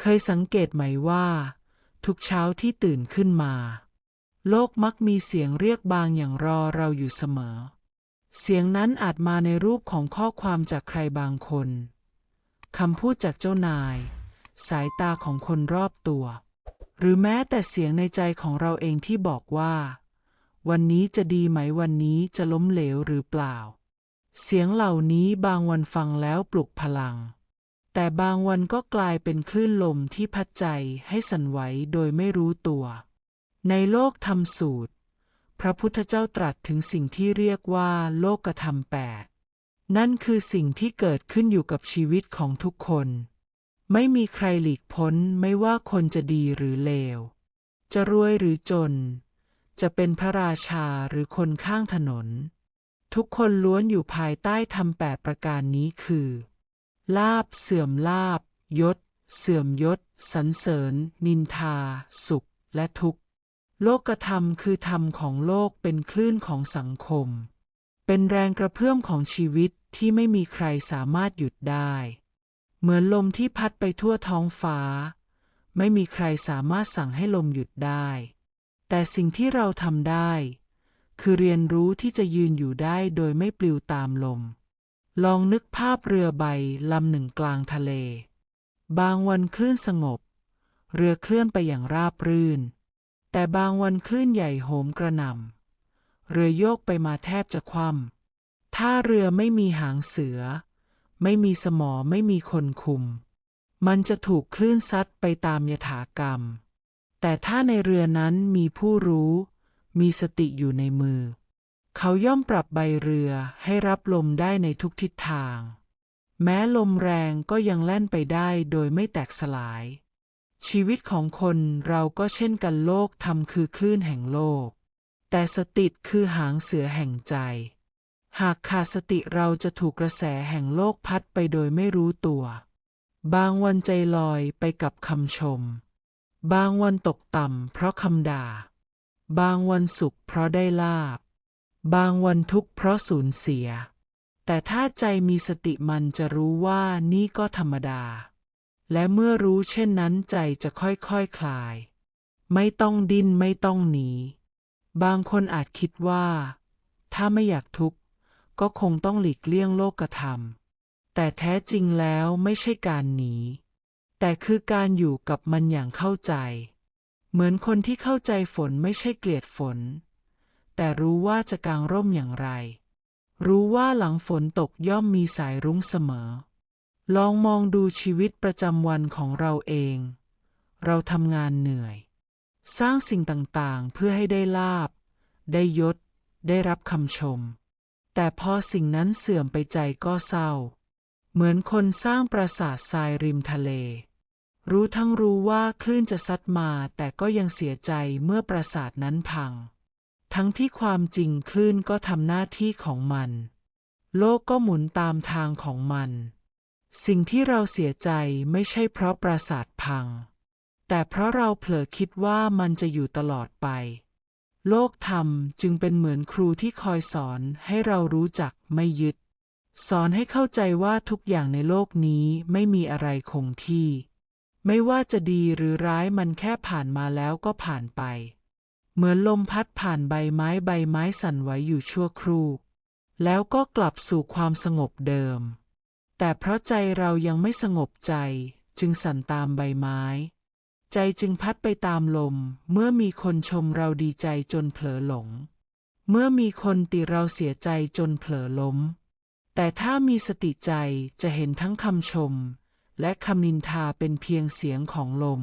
เคยสังเกตไหมว่า ทุกเช้าที่ตื่นขึ้นมา โลกมักมีเสียงเรียกบางอย่างรอเราอยู่เสมอ เสียงนั้นอาจมาในรูปของข้อความจากใครบางคนคำพูดจากเจ้านาย สายตาของคนรอบตัว หรือแม้แต่เสียงในใจของเราเองที่บอกว่า วันนี้จะดีไหมวันนี้จะล้มเหลวหรือเปล่า เสียงเหล่านี้บางวันฟังแล้วปลุกพลัง แต่บางวันก็กลายเป็นคลื่นลมที่พัดใจให้สั่นไหวโดยไม่รู้ตัว ในโลกธรรมสูตร พระพุทธเจ้าตรัสถึงสิ่งที่เรียกว่าโลกธรรมแปดนั่นคือสิ่งที่เกิดขึ้นอยู่กับชีวิตของทุกคน ไม่มีใครหลีกพ้นไม่ว่าคนจะดีหรือเลว จะรวยหรือจน จะเป็นพระราชาหรือคนข้างถนน ทุกคนล้วนอยู่ภายใต้ธรรมแปดประการนี้คือ ลาบเสื่อมลาบยศ เสื่อมยศ สรรเสริญ นินทา สุขและทุกข์ โลกธรรมคือธรรมของโลกเป็นคลื่นของสังคม เป็นแรงกระเพื่อมของชีวิตที่ไม่มีใครสามารถหยุดได้ เหมือนลมที่พัดไปทั่วท้องฟ้า ไม่มีใครสามารถสั่งให้ลมหยุดได้ แต่สิ่งที่เราทำได้ คือเรียนรู้ที่จะยืนอยู่ได้โดยไม่ปลิวตามลม ลองนึกภาพเรือใบลำหนึ่งกลางทะเล บางวันคลื่นสงบ เรือเคลื่อนไปอย่างราบรื่น แต่บางวันคลื่นใหญ่โหมกระหน่ำ เรือโยกไปมาแทบจะคว่ำถ้าเรือไม่มีหางเสือ ไม่มีสมอไม่มีคนคุม มันจะถูกคลื่นซัดไปตามยถากรรม แต่ถ้าในเรือนั้นมีผู้รู้ มีสติอยู่ในมือ เขาย่อมปรับใบเรือให้รับลมได้ในทุกทิศทาง แม้ลมแรงก็ยังแล่นไปได้โดยไม่แตกสลาย ชีวิตของคนเราก็เช่นกันโลกทำคือคลื่นแห่งโลก แต่สติคือหางเสือแห่งใจ หากขาดสติเราจะถูกกระแสแห่งโลกพัดไปโดยไม่รู้ตัว บางวันใจลอยไปกับคำชม บางวันตกต่ำเพราะคำด่า บางวันสุขเพราะได้ลาบ บางวันทุกข์เพราะสูญเสีย แต่ถ้าใจมีสติมันจะรู้ว่านี่ก็ธรรมดา และเมื่อรู้เช่นนั้นใจจะค่อยๆคคลาย ไม่ต้องดิ้นไม่ต้องหนี บางคนอาจคิดว่า ถ้าไม่อยากทุกข์ก็คงต้องหลีกเลี่ยงโลกธรรม แต่แท้จริงแล้วไม่ใช่การหนี แต่คือการอยู่กับมันอย่างเข้าใจ เหมือนคนที่เข้าใจฝนไม่ใช่เกลียดฝน แต่รู้ว่าจะกางร่มอย่างไร รู้ว่าหลังฝนตกย่อมมีสายรุ้งเสมอ ลองมองดูชีวิตประจำวันของเราเอง เราทำงานเหนื่อย สร้างสิ่งต่างๆเพื่อให้ได้ลาบ ได้ยศ ได้รับคำชม แต่พอสิ่งนั้นเสื่อมไปใจก็เศร้า เหมือนคนสร้างปราสาททรายริมทะเลรู้ทั้งรู้ว่าคลื่นจะซัดมาแต่ก็ยังเสียใจเมื่อปราสาทนั้นพัง ทั้งที่ความจริงคลื่นก็ทำหน้าที่ของมัน โลกก็หมุนตามทางของมัน สิ่งที่เราเสียใจไม่ใช่เพราะปราสาทพัง แต่เพราะเราเผลอคิดว่ามันจะอยู่ตลอดไป โลกธรรมจึงเป็นเหมือนครูที่คอยสอนให้เรารู้จักไม่ยึด สอนให้เข้าใจว่าทุกอย่างในโลกนี้ไม่มีอะไรคงที่ ไม่ว่าจะดีหรือร้ายมันแค่ผ่านมาแล้วก็ผ่านไป เหมือนลมพัดผ่านใบไม้ใบไม้สั่นไหวอยู่ชั่วครู่ แล้วก็กลับสู่ความสงบเดิม แต่เพราะใจเรายังไม่สงบใจจึงสั่นตามใบไม้ ใจจึงพัดไปตามลม เมื่อมีคนชมเราดีใจจนเผลอหลง เมื่อมีคนติเราเสียใจจนเผลอล้ม แต่ถ้ามีสติใจจะเห็นทั้งคำชม และคำนินทาเป็นเพียงเสียงของลม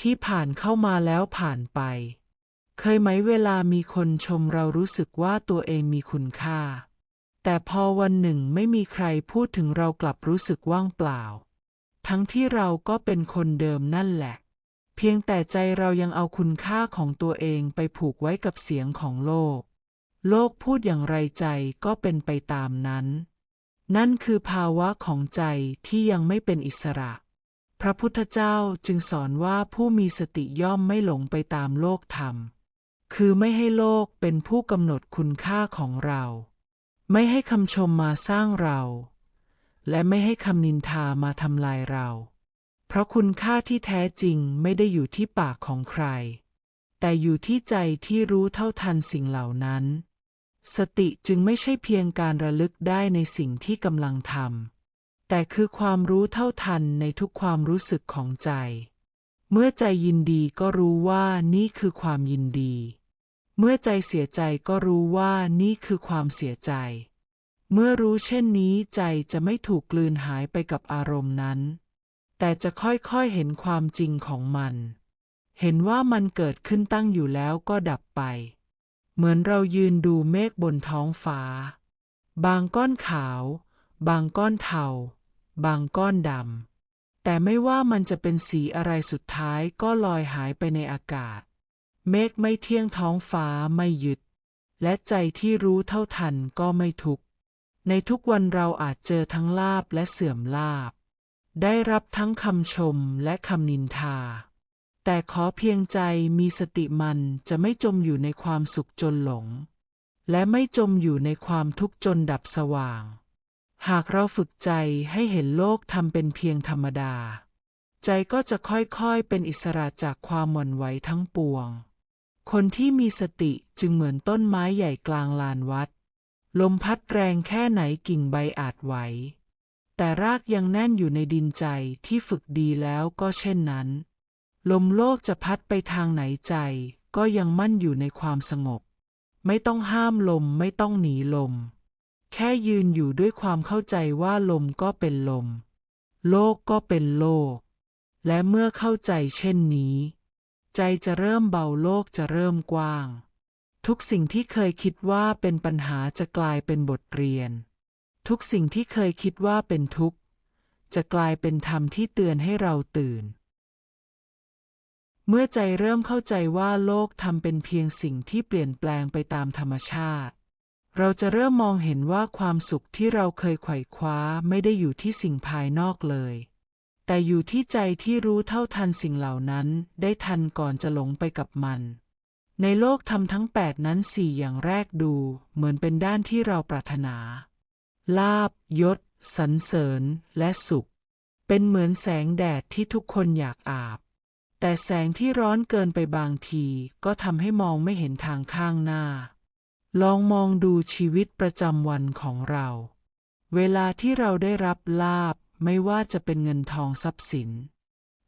ที่ผ่านเข้ามาแล้วผ่านไป เคยไหมเวลามีคนชมเรารู้สึกว่าตัวเองมีคุณค่า แต่พอวันหนึ่งไม่มีใครพูดถึงเรากลับรู้สึกว่างเปล่า ทั้งที่เราก็เป็นคนเดิมนั่นแหละ เพียงแต่ใจเรายังเอาคุณค่าของตัวเองไปผูกไว้กับเสียงของโลก โลกพูดอย่างไรใจก็เป็นไปตามนั้น นั่นคือภาวะของใจที่ยังไม่เป็นอิสระ พระพุทธเจ้าจึงสอนว่าผู้มีสติย่อมไม่หลงไปตามโลกธรรม คือไม่ให้โลกเป็นผู้กำหนดคุณค่าของเรา ไม่ให้คำชมมาสร้างเรา และไม่ให้คำนินทามาทำลายเรา เพราะคุณค่าที่แท้จริงไม่ได้อยู่ที่ปากของใคร แต่อยู่ที่ใจที่รู้เท่าทันสิ่งเหล่านั้น สติจึงไม่ใช่เพียงการระลึกได้ในสิ่งที่กำลังทำแต่คือความรู้เท่าทันในทุกความรู้สึกของใจ เมื่อใจยินดีก็รู้ว่านี่คือความยินดี เมื่อใจเสียใจก็รู้ว่านี่คือความเสียใจ เมื่อรู้เช่นนี้ใจจะไม่ถูกกลืนหายไปกับอารมณ์นั้น แต่จะค่อยๆเห็นความจริงของมัน เห็นว่ามันเกิดขึ้นตั้งอยู่แล้วก็ดับไป เหมือนเรายืนดูเมฆบนท้องฟ้า บางก้อนขาว บางก้อนเทา บางก้อนดำ แต่ไม่ว่ามันจะเป็นสีอะไรสุดท้ายก็ลอยหายไปในอากาศ เมฆไม่เที่ยงท้องฟ้าไม่ยึด และใจที่รู้เท่าทันก็ไม่ทุกข์ ในทุกวันเราอาจเจอทั้งลาบและเสื่อมลาบ ได้รับทั้งคำชมและคำนินทา แต่ขอเพียงใจมีสติมันจะไม่จมอยู่ในความสุขจนหลง และไม่จมอยู่ในความทุกข์จนดับสว่าง หากเราฝึกใจให้เห็นโลกทำเป็นเพียงธรรมดา ใจก็จะค่อยๆเป็นอิสระจากความหวั่นไหวทั้งปวง คนที่มีสติจึงเหมือนต้นไม้ใหญ่กลางลานวัด ลมพัดแรงแค่ไหนกิ่งใบอาจไหว แต่รากยังแน่นอยู่ในดินใจที่ฝึกดีแล้วก็เช่นนั้น ลมโลกจะพัดไปทางไหนใจ ก็ยังมั่นอยู่ในความสงบ ไม่ต้องห้ามลมไม่ต้องหนีลม ค่ยืนอยู่ด้วยความเข้าใจว่าลมก็เป็นลม โลกก็เป็นโลก และเมื่อเข้าใจเช่นนี้ ใจจะเริ่มเบาโลกจะเริ่มกว้าง ทุกสิ่งที่เคยคิดว่าเป็นปัญหาจะกลายเป็นบทเรียน ทุกสิ่งที่เคยคิดว่าเป็นทุกข์ จะกลายเป็นธรรมที่เตือนให้เราตื่น เมื่อใจเริ่มเข้าใจว่าโลกทำเป็นเพียงสิ่งที่เปลี่ยนแปลงไปตามธรรมชาติ เราจะเริ่มมองเห็นว่าความสุขที่เราเคยไขว่คว้าไม่ได้อยู่ที่สิ่งภายนอกเลย แต่อยู่ที่ใจที่รู้เท่าทันสิ่งเหล่านั้น ได้ทันก่อนจะหลงไปกับมัน ในโลกทำทั้งแปดนั้นสี่อย่างแรกดู เหมือนเป็นด้านที่เราปรารถนา ลาบยศสรรเสริญและสุข เป็นเหมือนแสงแดดที่ทุกคนอยากอาบ แต่แสงที่ร้อนเกินไปบางทีก็ทำให้มองไม่เห็นทางข้างหน้า ลองมองดูชีวิตประจำวันของเรา เวลาที่เราได้รับลาบไม่ว่าจะเป็นเงินทองทรัพย์สิน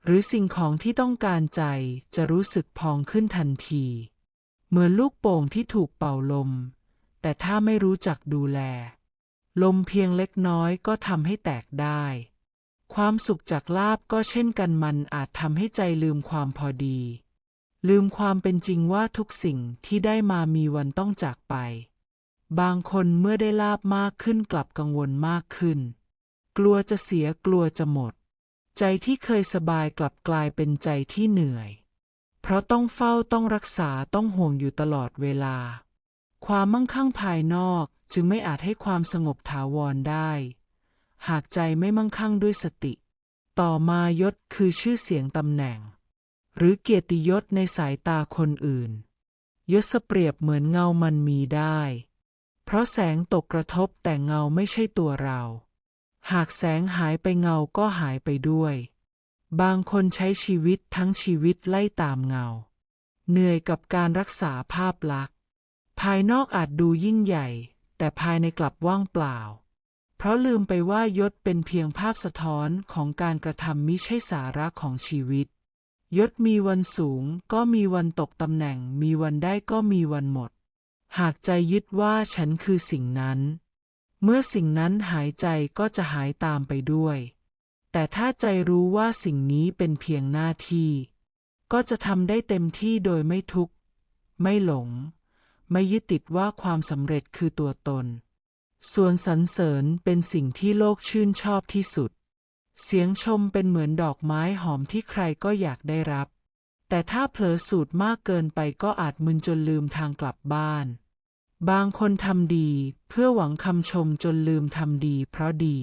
หรือสิ่งของที่ต้องการใจจะรู้สึกพองขึ้นทันที เหมือนลูกโป่งที่ถูกเป่าลม แต่ถ้าไม่รู้จักดูแล ลมเพียงเล็กน้อยก็ทำให้แตกได้ ความสุขจากลาบก็เช่นกันมันอาจทำให้ใจลืมความพอดี ลืมความเป็นจริงว่าทุกสิ่งที่ได้มามีวันต้องจากไป บางคนเมื่อได้ลาบมากขึ้นกลับกังวลมากขึ้น กลัวจะเสียกลัวจะหมด ใจที่เคยสบายกลับกลายเป็นใจที่เหนื่อย เพราะต้องเฝ้าต้องรักษาต้องห่วงอยู่ตลอดเวลา ความมั่งคั่งภายนอกจึงไม่อาจให้ความสงบถาวรได้ หากใจไม่มั่งคั่งด้วยสติ ต่อมายศคือชื่อเสียงตำแหน่ง หรือเกียรติยศในสายตาคนอื่น ยศเปรียบเหมือนเงามันมีได้ เพราะแสงตกกระทบแต่เงาไม่ใช่ตัวเรา หากแสงหายไปเงาก็หายไปด้วย บางคนใช้ชีวิตทั้งชีวิตไล่ตามเงา เหนื่อยกับการรักษาภาพลักษณ์ ภายนอกอาจดูยิ่งใหญ่ แต่ภายในกลับว่างเปล่า เพราะลืมไปว่ายศเป็นเพียงภาพสะท้อนของการกระทำมิใช่สาระของชีวิต ยศมีวันสูงก็มีวันตกตำแหน่ง มีวันได้ก็มีวันหมด หากใจยึดว่าฉันคือสิ่งนั้น เมื่อสิ่งนั้นหายใจก็จะหายตามไปด้วย แต่ถ้าใจรู้ว่าสิ่งนี้เป็นเพียงหน้าที่ ก็จะทำได้เต็มที่โดยไม่ทุกข์ ไม่หลง ไม่ยึดติดว่าความสำเร็จคือตัวตน ส่วนสรรเสริญเป็นสิ่งที่โลกชื่นชอบที่สุด เสียงชมเป็นเหมือนดอกไม้หอมที่ใครก็อยากได้รับ แต่ถ้าเผลอสูตรมากเกินไปก็อาจมึนจนลืมทางกลับบ้าน บางคนทำดีเพื่อหวังคำชมจนลืมทำดีเพราะดี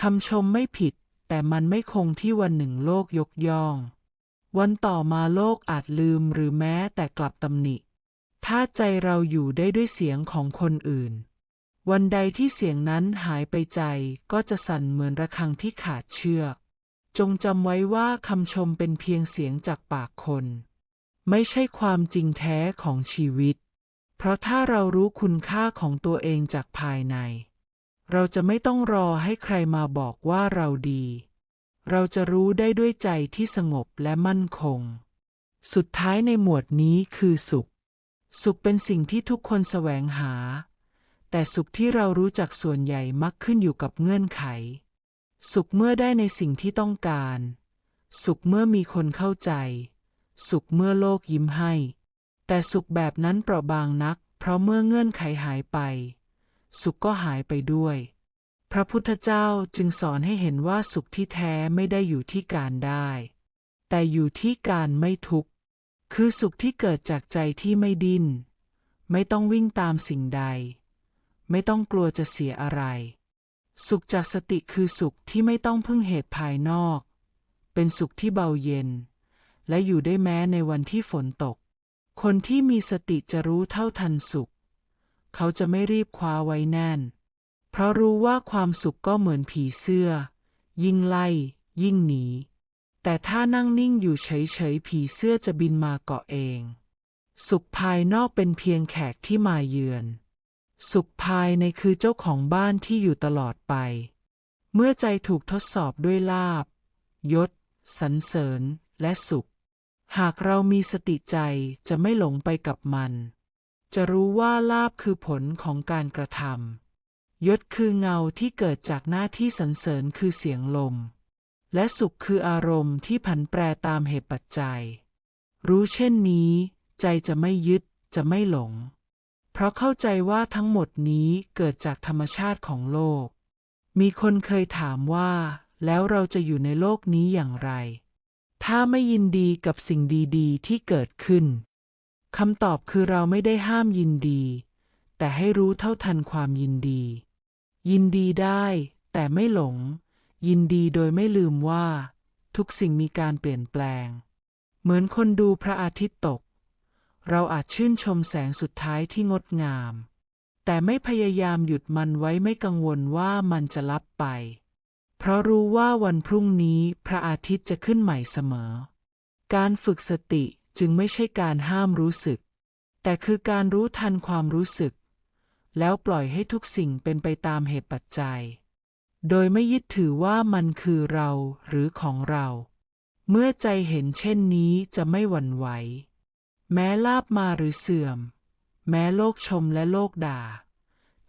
คำชมไม่ผิด แต่มันไม่คงที่วันหนึ่งโลกยกย่อง วันต่อมาโลกอาจลืมหรือแม้แต่กลับตำหนิ ถ้าใจเราอยู่ได้ด้วยเสียงของคนอื่น วันใดที่เสียงนั้นหายไปใจก็จะสั่นเหมือนระฆังที่ขาดเชือก จงจำไว้ว่าคำชมเป็นเพียงเสียงจากปากคน ไม่ใช่ความจริงแท้ของชีวิต เพราะถ้าเรารู้คุณค่าของตัวเองจากภายใน เราจะไม่ต้องรอให้ใครมาบอกว่าเราดี เราจะรู้ได้ด้วยใจที่สงบและมั่นคง สุดท้ายในหมวดนี้คือสุข สุขเป็นสิ่งที่ทุกคนแสวงหา แต่สุขที่เรารู้จักส่วนใหญ่มักขึ้นอยู่กับเงื่อนไข สุขเมื่อได้ในสิ่งที่ต้องการ สุขเมื่อมีคนเข้าใจ สุขเมื่อโลกยิ้มให้ แต่สุขแบบนั้นเปราะบางนัก เพราะเมื่อเงื่อนไขหายไป สุขก็หายไปด้วย พระพุทธเจ้าจึงสอนให้เห็นว่าสุขที่แท้ไม่ได้อยู่ที่การได้ แต่อยู่ที่การไม่ทุกข์ คือสุขที่เกิดจากใจที่ไม่ดิ้น ไม่ต้องวิ่งตามสิ่งใด ไม่ต้องกลัวจะเสียอะไร สุขจากสติคือสุขที่ไม่ต้องพึ่งเหตุภายนอก เป็นสุขที่เบาเย็น และอยู่ได้แม้ในวันที่ฝนตก คนที่มีสติจะรู้เท่าทันสุข เขาจะไม่รีบคว้าไว้แน่น เพราะรู้ว่าความสุขก็เหมือนผีเสื้อ ยิ่งไล่ ยิ่งหนี แต่ถ้านั่งนิ่งอยู่เฉยๆผีเสื้อจะบินมาเกาะเอง สุขภายนอกเป็นเพียงแขกที่มาเยือน สุขภายในคือเจ้าของบ้านที่อยู่ตลอดไป เมื่อใจถูกทดสอบด้วยลาบ ยศ สรรเสริญ และสุข หากเรามีสติใจจะไม่หลงไปกับมัน จะรู้ว่าลาบคือผลของการกระทำยศคือเงาที่เกิดจากหน้าที่สรรเสริญคือเสียงลม และสุขคืออารมณ์ที่ผันแปรตามเหตุปัจจัย รู้เช่นนี้ ใจจะไม่ยึดจะไม่หลง เพราะเข้าใจว่าทั้งหมดนี้เกิดจากธรรมชาติของโลก มีคนเคยถามว่า แล้วเราจะอยู่ในโลกนี้อย่างไร ถ้าไม่ยินดีกับสิ่งดีๆ ที่เกิดขึ้นคำตอบคือเราไม่ได้ห้ามยินดี แต่ให้รู้เท่าทันความยินดี ยินดีได้แต่ไม่หลง ยินดีโดยไม่ลืมว่า ทุกสิ่งมีการเปลี่ยนแปลง เหมือนคนดูพระอาทิตย์ตก เราอาจชื่นชมแสงสุดท้ายที่งดงาม แต่ไม่พยายามหยุดมันไว้ไม่กังวลว่ามันจะลับไป เพราะรู้ว่าวันพรุ่งนี้พระอาทิตย์จะขึ้นใหม่เสมอ การฝึกสติจึงไม่ใช่การห้ามรู้สึก แต่คือการรู้ทันความรู้สึก แล้วปล่อยให้ทุกสิ่งเป็นไปตามเหตุปัจจัย โดยไม่ยึดถือว่ามันคือเราหรือของเรา เมื่อใจเห็นเช่นนี้จะไม่หวั่นไหว แม้ลาบมาหรือเสื่อม แม้โลกชมและโลกด่า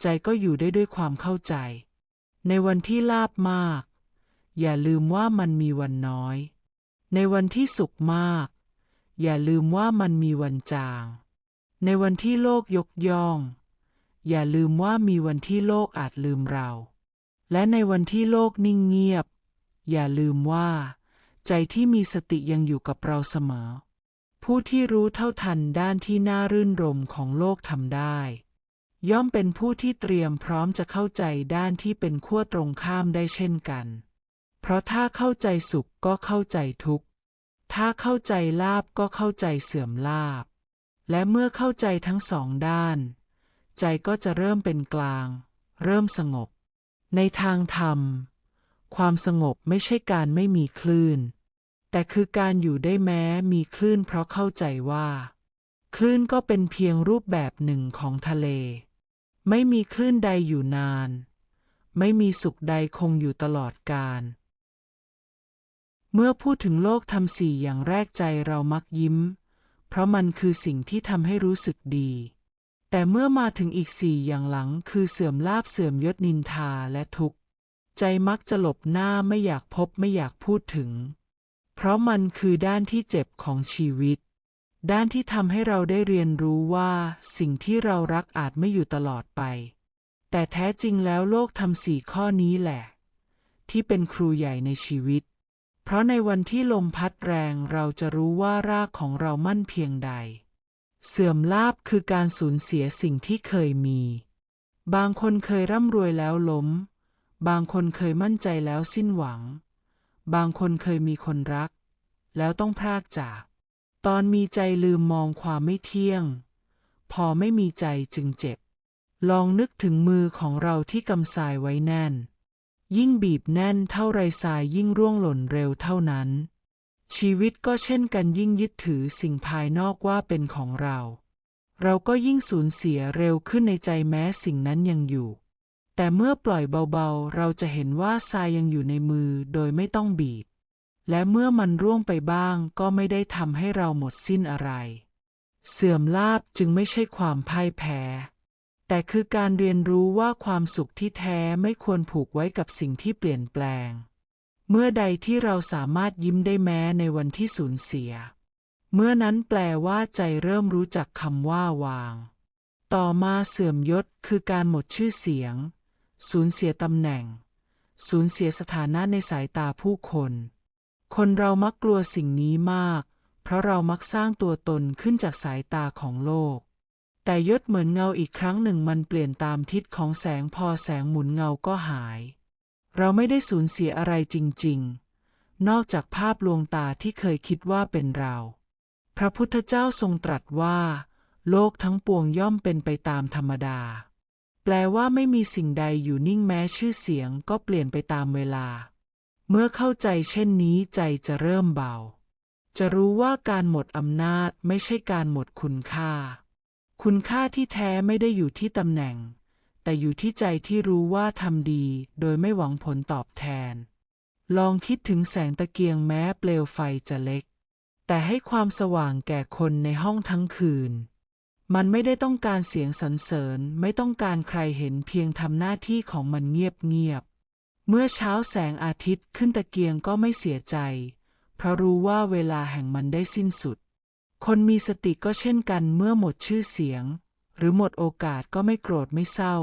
ใจก็อยู่ได้ด้วยความเข้าใจ ในวันที่ลาบมาก อย่าลืมว่ามันมีวันน้อย ในวันที่สุขมาก อย่าลืมว่ามันมีวันจาง ในวันที่โลกยกย่อง อย่าลืมว่ามีวันที่โลกอาจลืมเรา และในวันที่โลกนิ่งเงียบ อย่าลืมว่า ใจที่มีสติยังอยู่กับเราเสมอ ผู้ที่รู้เท่าทันด้านที่น่ารื่นรมของโลกทำได้ ย่อมเป็นผู้ที่เตรียมพร้อมจะเข้าใจด้านที่เป็นขั้วตรงข้ามได้เช่นกัน เพราะถ้าเข้าใจสุขก็เข้าใจทุกข์ ถ้าเข้าใจลาบก็เข้าใจเสื่อมลาบ และเมื่อเข้าใจทั้งสองด้าน ใจก็จะเริ่มเป็นกลาง เริ่มสงบ ในทางธรรม ความสงบไม่ใช่การไม่มีคลื่น แต่คือการอยู่ได้แม้มีคลื่นเพราะเข้าใจว่า คลื่นก็เป็นเพียงรูปแบบหนึ่งของทะเล ไม่มีคลื่นใดอยู่นาน ไม่มีสุขใดคงอยู่ตลอดกาลเมื่อพูดถึงโลกทำสี่อย่างแรกใจเรามักยิ้ม เพราะมันคือสิ่งที่ทำให้รู้สึกดี แต่เมื่อมาถึงอีกสี่อย่างหลังคือเสื่อมลาบเสื่อมยศนินทาและทุกข์ ใจมักจะหลบหน้าไม่อยากพบไม่อยากพูดถึง เพราะมันคือด้านที่เจ็บของชีวิต ด้านที่ทำให้เราได้เรียนรู้ว่าสิ่งที่เรารักอาจไม่อยู่ตลอดไป แต่แท้จริงแล้วโลกทำสี่ข้อนี้แหละ ที่เป็นครูใหญ่ในชีวิต เพราะในวันที่ลมพัดแรงเราจะรู้ว่ารากของเรามั่นเพียงใด เสื่อมลาบคือการสูญเสียสิ่งที่เคยมี บางคนเคยร่ำรวยแล้วล้ม บางคนเคยมั่นใจแล้วสิ้นหวัง บางคนเคยมีคนรัก แล้วต้องพรากจาก ตอนมีใจลืมมองความไม่เที่ยง พอไม่มีใจจึงเจ็บ ลองนึกถึงมือของเราที่กำสายไว้แน่น ยิ่งบีบแน่นเท่าไรทรายยิ่งร่วงหล่นเร็วเท่านั้น ชีวิตก็เช่นกันยิ่งยึดถือสิ่งภายนอกว่าเป็นของเรา เราก็ยิ่งสูญเสียเร็วขึ้นในใจแม้สิ่งนั้นยังอยู่ แต่เมื่อปล่อยเบาๆ เราจะเห็นว่าทรายยังอยู่ในมือโดยไม่ต้องบีบ และเมื่อมันร่วงไปบ้างก็ไม่ได้ทำให้เราหมดสิ้นอะไร เสื่อมลาบจึงไม่ใช่ความพ่ายแพ้ แต่คือการเรียนรู้ว่าความสุขที่แท้ไม่ควรผูกไว้กับสิ่งที่เปลี่ยนแปลง เมื่อใดที่เราสามารถยิ้มได้แม้ในวันที่สูญเสีย เมื่อนั้นแปลว่าใจเริ่มรู้จักคำว่าวาง ต่อมาเสื่อมยศคือการหมดชื่อเสียง สูญเสียตำแหน่ง สูญเสียสถานะในสายตาผู้คน คนเรามักกลัวสิ่งนี้มาก เพราะเรามักสร้างตัวตนขึ้นจากสายตาของโลก แต่ยศเหมือนเงาอีกครั้งหนึ่งมันเปลี่ยนตามทิศของแสงพอแสงหมุนเงาก็หาย เราไม่ได้สูญเสียอะไรจริง ๆ นอกจากภาพลวงตาที่เคยคิดว่าเป็นเรา พระพุทธเจ้าทรงตรัสว่า โลกทั้งปวงย่อมเป็นไปตามธรรมดา แปลว่าไม่มีสิ่งใดอยู่นิ่งแม้ชื่อเสียงก็เปลี่ยนไปตามเวลา เมื่อเข้าใจเช่นนี้ใจจะเริ่มเบา จะรู้ว่าการหมดอำนาจไม่ใช่การหมดคุณค่า คุณค่าที่แท้ไม่ได้อยู่ที่ตำแหน่ง แต่อยู่ที่ใจที่รู้ว่าทำดี โดยไม่หวังผลตอบแทน ลองคิดถึงแสงตะเกียงแม้เปลวไฟจะเล็ก แต่ให้ความสว่างแก่คนในห้องทั้งคืน มันไม่ได้ต้องการเสียงสรรเสริญไม่ต้องการใครเห็นเพียงทำหน้าที่ของมันเงียบๆ เมื่อเช้าแสงอาทิตย์ขึ้นตะเกียงก็ไม่เสียใจ เพราะรู้ว่าเวลาแห่งมันได้สิ้นสุด คนมีสติก็เช่นกันเมื่อหมดชื่อเสียง หรือหมดโอกาสก็ไม่โกรธไม่เศร้า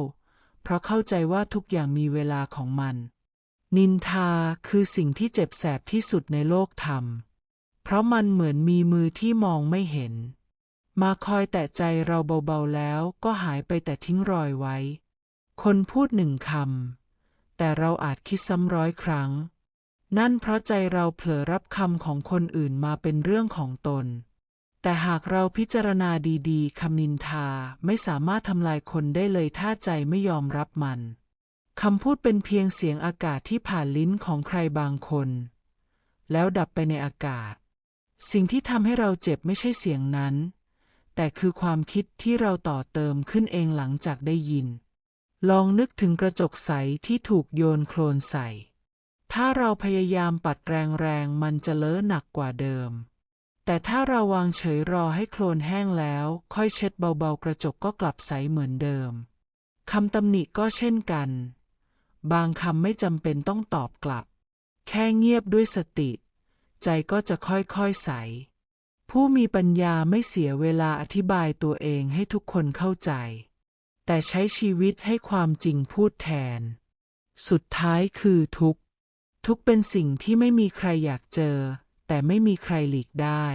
เพราะเข้าใจว่าทุกอย่างมีเวลาของมัน นินทาคือสิ่งที่เจ็บแสบที่สุดในโลกธรรม เพราะมันเหมือนมีมือที่มองไม่เห็น มาคอยแตะใจเราเบาๆแล้วก็หายไปแต่ทิ้งรอยไว้ คนพูดหนึ่งคำ แต่เราอาจคิดซ้ำร้อยครั้ง นั่นเพราะใจเราเผลอรับคำของคนอื่นมาเป็นเรื่องของตน แต่หากเราพิจารณาดีๆคำนินทาไม่สามารถทำลายคนได้เลยถ้าใจไม่ยอมรับมัน คำพูดเป็นเพียงเสียงอากาศที่ผ่านลิ้นของใครบางคน แล้วดับไปในอากาศ สิ่งที่ทำให้เราเจ็บไม่ใช่เสียงนั้น แต่คือความคิดที่เราต่อเติมขึ้นเองหลังจากได้ยิน ลองนึกถึงกระจกใสที่ถูกโยนโคลนใส่ ถ้าเราพยายามปัดแรงๆ มันจะเลอะหนักกว่าเดิม แต่ถ้าเราวางเฉยรอให้โคลนแห้งแล้ว ค่อยเช็ดเบาๆ กระจกก็กลับใสเหมือนเดิม คำตำหนิก็เช่นกัน บางคำไม่จำเป็นต้องตอบกลับ แค่เงียบด้วยสติ ใจก็จะค่อยๆใส ผู้มีปัญญาไม่เสียเวลาอธิบายตัวเองให้ทุกคนเข้าใจ แต่ใช้ชีวิตให้ความจริงพูดแทน สุดท้ายคือทุกข์ ทุกข์เป็นสิ่งที่ไม่มีใครอยากเจอ แต่ไม่มีใครหลีกได้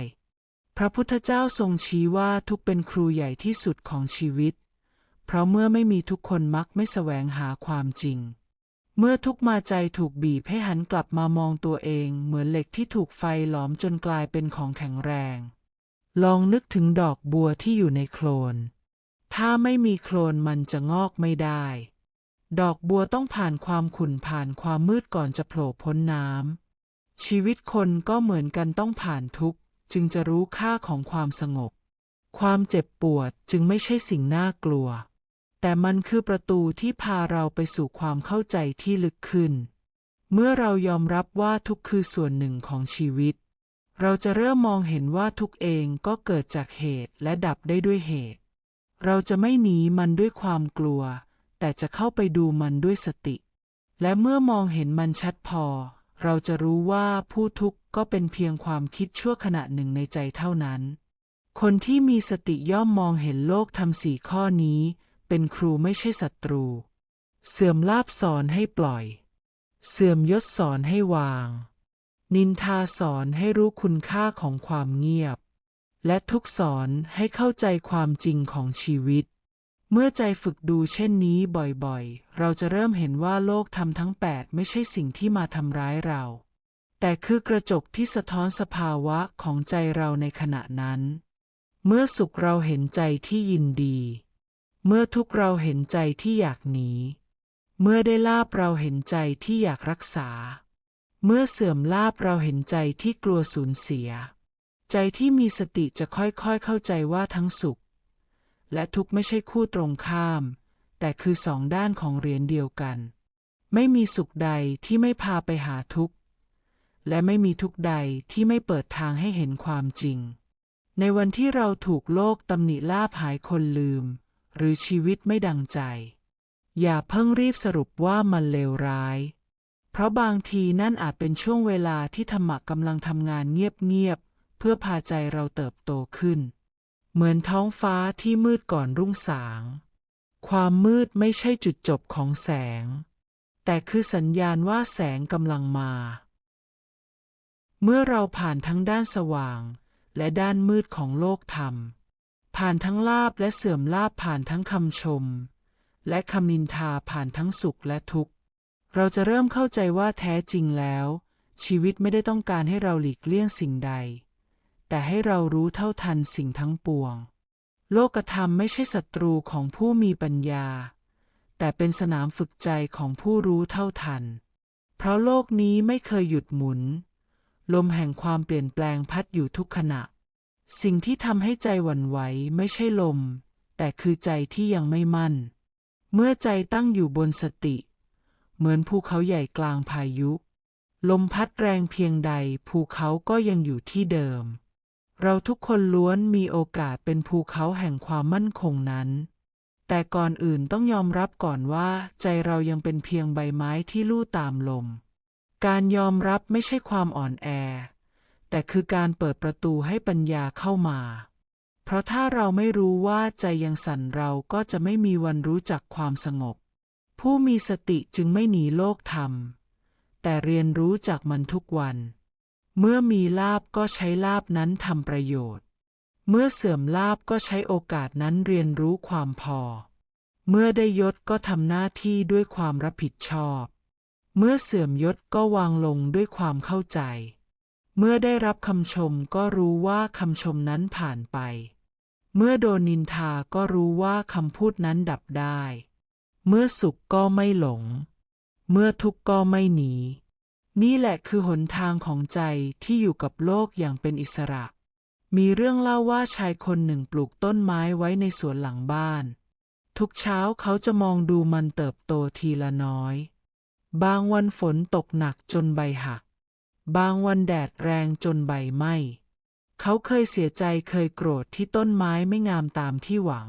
พระพุทธเจ้าทรงชี้ว่าทุกข์เป็นครูใหญ่ที่สุดของชีวิต เพราะเมื่อไม่มีทุกคนมักไม่แสวงหาความจริง เมื่อทุกมาใจถูกบีบให้หันกลับมามองตัวเองเหมือนเหล็กที่ถูกไฟหลอมจนกลายเป็นของแข็งแรง ลองนึกถึงดอกบัวที่อยู่ในโคลน ถ้าไม่มีโคลนมันจะงอกไม่ได้ ดอกบัวต้องผ่านความขุ่นผ่านความมืดก่อนจะโผล่พ้นน้ำ ชีวิตคนก็เหมือนกันต้องผ่านทุกข์จึงจะรู้ค่าของความสงบ ความเจ็บปวดจึงไม่ใช่สิ่งน่ากลัว แต่มันคือประตูที่พาเราไปสู่ความเข้าใจที่ลึกขึ้น เมื่อเรายอมรับว่าทุกคือส่วนหนึ่งของชีวิต เราจะเริ่มมองเห็นว่าทุกเองก็เกิดจากเหตุและดับได้ด้วยเหตุ เราจะไม่หนีมันด้วยความกลัว แต่จะเข้าไปดูมันด้วยสติ และเมื่อมองเห็นมันชัดพอ เราจะรู้ว่าผู้ทุกข์ก็เป็นเพียงความคิดชั่วขณะหนึ่งในใจเท่านั้น คนที่มีสติย่อมมองเห็นโลกทำสี่ข้อนี้ เป็นครูไม่ใช่ศัตรู เสื่อมลาบสอนให้ปล่อย เสื่อมยศสอนให้วาง นินทาสอนให้รู้คุณค่าของความเงียบ และทุกสอนให้เข้าใจความจริงของชีวิต เมื่อใจฝึกดูเช่นนี้บ่อยๆ เราจะเริ่มเห็นว่าโลกธรรมทั้งแปดไม่ใช่สิ่งที่มาทำร้ายเรา แต่คือกระจกที่สะท้อนสภาวะของใจเราในขณะนั้น เมื่อสุขเราเห็นใจที่ยินดี เมื่อทุกเราเห็นใจที่อยากหนี เมื่อได้ลาบเราเห็นใจที่อยากรักษา เมื่อเสื่อมลาบเราเห็นใจที่กลัวสูญเสีย ใจที่มีสติจะค่อยๆเข้าใจว่าทั้งสุข และทุกข์ไม่ใช่คู่ตรงข้าม แต่คือสองด้านของเหรียญเดียวกัน ไม่มีสุขใดที่ไม่พาไปหาทุกข์ และไม่มีทุกข์ใดที่ไม่เปิดทางให้เห็นความจริง ในวันที่เราถูกโลกตำหนิลาบหายคนลืม หรือชีวิตไม่ดังใจ อย่าเพิ่งรีบสรุปว่ามันเลวร้าย เพราะบางทีนั่นอาจเป็นช่วงเวลาที่ธรรมะกำลังทำงานเงียบๆเพื่อพาใจเราเติบโตขึ้น เหมือนท้องฟ้าที่มืดก่อนรุ่งสาง ความมืดไม่ใช่จุดจบของแสง แต่คือสัญญาณว่าแสงกำลังมา เมื่อเราผ่านทั้งด้านสว่างและด้านมืดของโลกธรรม ผ่านทั้งลาบและเสื่อมลาบผ่านทั้งคำชม และคำนินทาผ่านทั้งสุขและทุกข์ เราจะเริ่มเข้าใจว่าแท้จริงแล้ว ชีวิตไม่ได้ต้องการให้เราหลีกเลี่ยงสิ่งใด แต่ให้เรารู้เท่าทันสิ่งทั้งปวง โลกธรรมไม่ใช่ศัตรูของผู้มีปัญญา แต่เป็นสนามฝึกใจของผู้รู้เท่าทัน เพราะโลกนี้ไม่เคยหยุดหมุน ลมแห่งความเปลี่ยนแปลงพัดอยู่ทุกขณะ สิ่งที่ทำให้ใจหวั่นไหวไม่ใช่ลม แต่คือใจที่ยังไม่มั่น เมื่อใจตั้งอยู่บนสติ เหมือนภูเขาใหญ่กลางพายุ ลมพัดแรงเพียงใดภูเขาก็ยังอยู่ที่เดิม เราทุกคนล้วนมีโอกาสเป็นภูเขาแห่งความมั่นคงนั้น แต่ก่อนอื่นต้องยอมรับก่อนว่าใจเรายังเป็นเพียงใบไม้ที่ลู่ตามลม การยอมรับไม่ใช่ความอ่อนแอ แต่คือการเปิดประตูให้ปัญญาเข้ามา เพราะถ้าเราไม่รู้ว่าใจยังสั่นเราก็จะไม่มีวันรู้จักความสงบ ผู้มีสติจึงไม่หนีโลกธรรม แต่เรียนรู้จากมันทุกวัน เมื่อมีลาบก็ใช้ลาบนั้นทำประโยชน์ เมื่อเสื่อมลาบก็ใช้โอกาสนั้นเรียนรู้ความพอ เมื่อได้ยศก็ทำหน้าที่ด้วยความรับผิดชอบ เมื่อเสื่อมยศก็วางลงด้วยความเข้าใจ เมื่อได้รับคำชมก็รู้ว่าคำชมนั้นผ่านไป เมื่อโดนนินทาก็รู้ว่าคำพูดนั้นดับได้ เมื่อสุขก็ไม่หลง เมื่อทุกข์ก็ไม่หนี นี่แหละคือหนทางของใจที่อยู่กับโลกอย่างเป็นอิสระ มีเรื่องเล่าว่าชายคนหนึ่งปลูกต้นไม้ไว้ในสวนหลังบ้าน ทุกเช้าเขาจะมองดูมันเติบโตทีละน้อย บางวันฝนตกหนักจนใบหัก บางวันแดดแรงจนใบไหม้เขาเคยเสียใจเคยโกรธที่ต้นไม้ไม่งามตามที่หวัง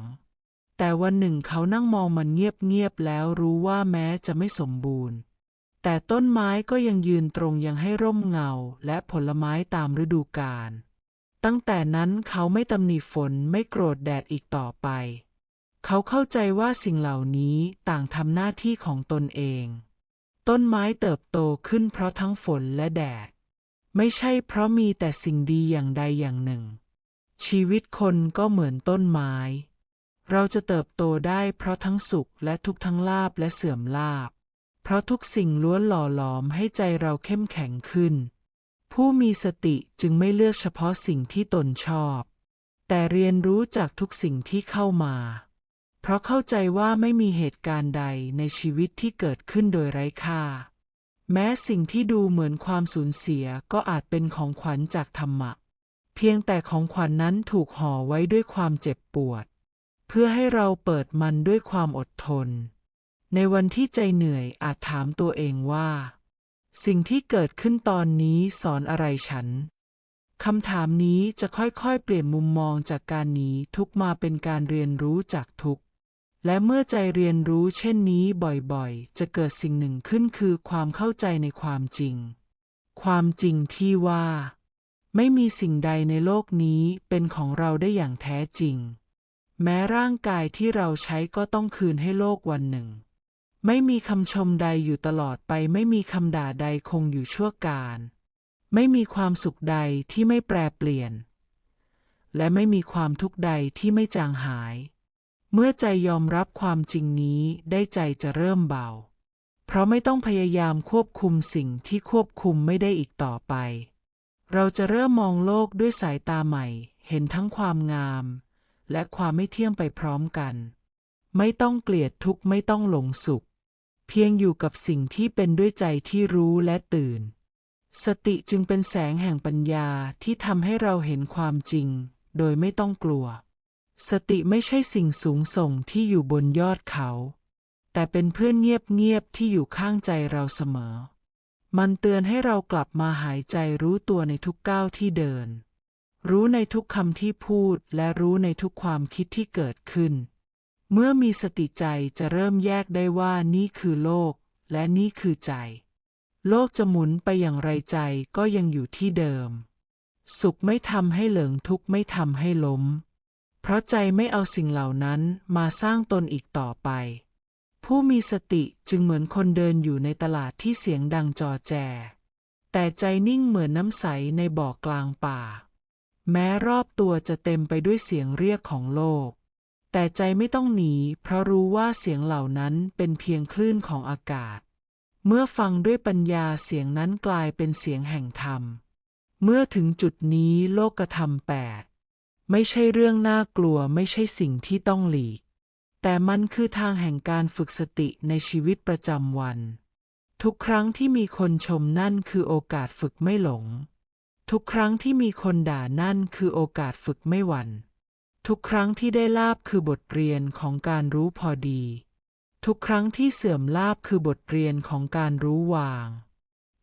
แต่วันหนึ่งเขานั่งมองมันเงียบๆแล้วรู้ว่าแม้จะไม่สมบูรณ์ แต่ต้นไม้ก็ยังยืนตรงยังให้ร่มเงาและผลไม้ตามฤดูกาลตั้งแต่นั้นเขาไม่ตำหนิฝนไม่โกรธแดดอีกต่อไป เขาเข้าใจว่าสิ่งเหล่านี้ต่างทำหน้าที่ของตนเอง ต้นไม้เติบโตขึ้นเพราะทั้งฝนและแดด ไม่ใช่เพราะมีแต่สิ่งดีอย่างใดอย่างหนึ่ง ชีวิตคนก็เหมือนต้นไม้ เราจะเติบโตได้เพราะทั้งสุขและทุกข์ทั้งลาบและเสื่อมลาบ เพราะทุกสิ่งล้วนหล่อหลอมให้ใจเราเข้มแข็งขึ้น ผู้มีสติจึงไม่เลือกเฉพาะสิ่งที่ตนชอบ แต่เรียนรู้จากทุกสิ่งที่เข้ามา เพราะเข้าใจว่าไม่มีเหตุการณ์ใดในชีวิตที่เกิดขึ้นโดยไร้ค่า แม้สิ่งที่ดูเหมือนความสูญเสียก็อาจเป็นของขวัญจากธรรมะ เพียงแต่ของขวัญนนั้นถูกห่อไว้ด้วยความเจ็บปวด เพื่อให้เราเปิดมันด้วยความอดทน ในวันที่ใจเหนื่อยอาจถามตัวเองว่า สิ่งที่เกิดขึ้นตอนนี้สอนอะไรฉันคำถามนี้จะค่อยๆ เปลี่ยนมุมมองจากการหนีทุกมาเป็นการเรียนรู้จากทุก และเมื่อใจเรียนรู้เช่นนี้บ่อยๆ จะเกิดสิ่งหนึ่งขึ้นคือความเข้าใจในความจริง ความจริงที่ว่า ไม่มีสิ่งใดในโลกนี้เป็นของเราได้อย่างแท้จริง แม้ร่างกายที่เราใช้ก็ต้องคืนให้โลกวันหนึ่ง ไม่มีคำชมใดอยู่ตลอดไป ไม่มีคำด่าใดคงอยู่ชั่วการ ไม่มีความสุขใดที่ไม่แปรเปลี่ยน และไม่มีความทุกข์ใดที่ไม่จางหาย เมื่อใจยอมรับความจริงนี้ได้ใจจะเริ่มเบา เพราะไม่ต้องพยายามควบคุมสิ่งที่ควบคุมไม่ได้อีกต่อไป เราจะเริ่มมองโลกด้วยสายตาใหม่ เห็นทั้งความงาม และความไม่เที่ยงไปพร้อมกัน ไม่ต้องเกลียดทุกข์ไม่ต้องหลงสุข เพียงอยู่กับสิ่งที่เป็นด้วยใจที่รู้และตื่น สติจึงเป็นแสงแห่งปัญญาที่ทำให้เราเห็นความจริง โดยไม่ต้องกลัว สติไม่ใช่สิ่งสูงส่งที่อยู่บนยอดเขา แต่เป็นเพื่อนเงียบๆที่อยู่ข้างใจเราเสมอ มันเตือนให้เรากลับมาหายใจรู้ตัวในทุกก้าวที่เดิน รู้ในทุกคำที่พูดและรู้ในทุกความคิดที่เกิดขึ้น เมื่อมีสติใจจะเริ่มแยกได้ว่านี่คือโลก และนี่คือใจ โลกจะหมุนไปอย่างไรใจก็ยังอยู่ที่เดิม สุขไม่ทำให้เหลิงทุกข์ไม่ทำให้ล้ม เพราะใจไม่เอาสิ่งเหล่านั้นมาสร้างตนอีกต่อไป ผู้มีสติจึงเหมือนคนเดินอยู่ในตลาดที่เสียงดังจอแจ แต่ใจนิ่งเหมือนน้ำใสในบ่อกลางป่า แม้รอบตัวจะเต็มไปด้วยเสียงเรียกของโลก แต่ใจไม่ต้องหนี เพราะรู้ว่าเสียงเหล่านั้นเป็นเพียงคลื่นของอากาศ เมื่อฟังด้วยปัญญาเสียงนั้นกลายเป็นเสียงแห่งธรรม เมื่อถึงจุดนี้โลกธรรมแปด ไม่ใช่เรื่องน่ากลัวไม่ใช่สิ่งที่ต้องหลีก แต่มันคือทางแห่งการฝึกสติในชีวิตประจำวัน ทุกครั้งที่มีคนชมนั่นคือโอกาสฝึกไม่หลง ทุกครั้งที่มีคนด่านั่นคือโอกาสฝึกไม่หวั่น ทุกครั้งที่ได้ลาบคือบทเรียนของการรู้พอดี ทุกครั้งที่เสื่อมลาบคือบทเรียนของการรู้วาง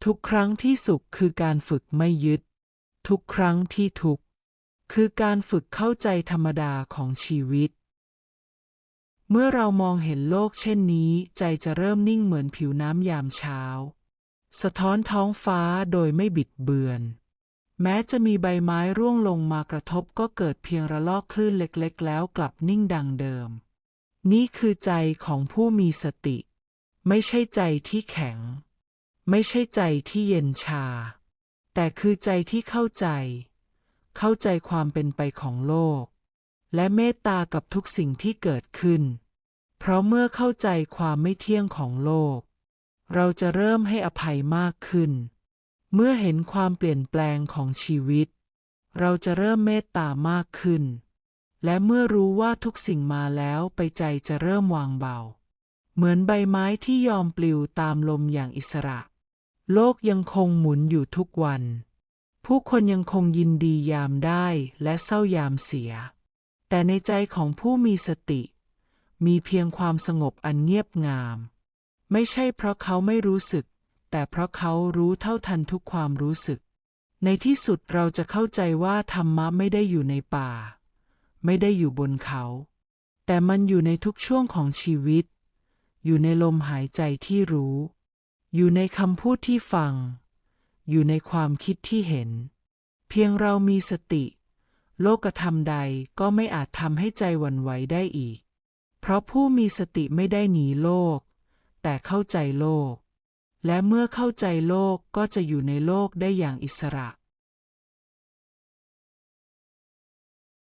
ทุกครั้งที่สุขคือการฝึกไม่ยึด ทุกครั้งที่ทุก คือการฝึกเข้าใจธรรมดาของชีวิต เมื่อเรามองเห็นโลกเช่นนี้ ใจจะเริ่มนิ่งเหมือนผิวน้ำยามเช้า สะท้อนท้องฟ้าโดยไม่บิดเบือน แม้จะมีใบไม้ร่วงลงมากระทบก็เกิดเพียงระลอกคลื่นเล็กๆ แล้วกลับนิ่งดังเดิม นี่คือใจของผู้มีสติ ไม่ใช่ใจที่แข็ง ไม่ใช่ใจที่เย็นชา แต่คือใจที่เข้าใจ เข้าใจความเป็นไปของโลก และเมตตากับทุกสิ่งที่เกิดขึ้น เพราะเมื่อเข้าใจความไม่เที่ยงของโลก เราจะเริ่มให้อภัยมากขึ้น เมื่อเห็นความเปลี่ยนแปลงของชีวิต เราจะเริ่มเมตตามากขึ้น และเมื่อรู้ว่าทุกสิ่งมาแล้วไปใจจะเริ่มวางเบา เหมือนใบไม้ที่ยอมปลิวตามลมอย่างอิสระ โลกยังคงหมุนอยู่ทุกวัน ผู้คนยังคงยินดียามได้และเศร้ายามเสีย แต่ในใจของผู้มีสติ มีเพียงความสงบอันเงียบงาม ไม่ใช่เพราะเขาไม่รู้สึก แต่เพราะเขารู้เท่าทันทุกความรู้สึก ในที่สุดเราจะเข้าใจว่าธรรมะไม่ได้อยู่ในป่า ไม่ได้อยู่บนเขา แต่มันอยู่ในทุกช่วงของชีวิต อยู่ในลมหายใจที่รู้ อยู่ในคำพูดที่ฟัง อยู่ในความคิดที่เห็น เพียงเรามีสติ โลกธรรมใดก็ไม่อาจทำให้ใจหวั่นไหวได้อีก เพราะผู้มีสติไม่ได้หนีโลก แต่เข้าใจโลก และเมื่อเข้าใจโลกก็จะอยู่ในโลกได้อย่างอิสระ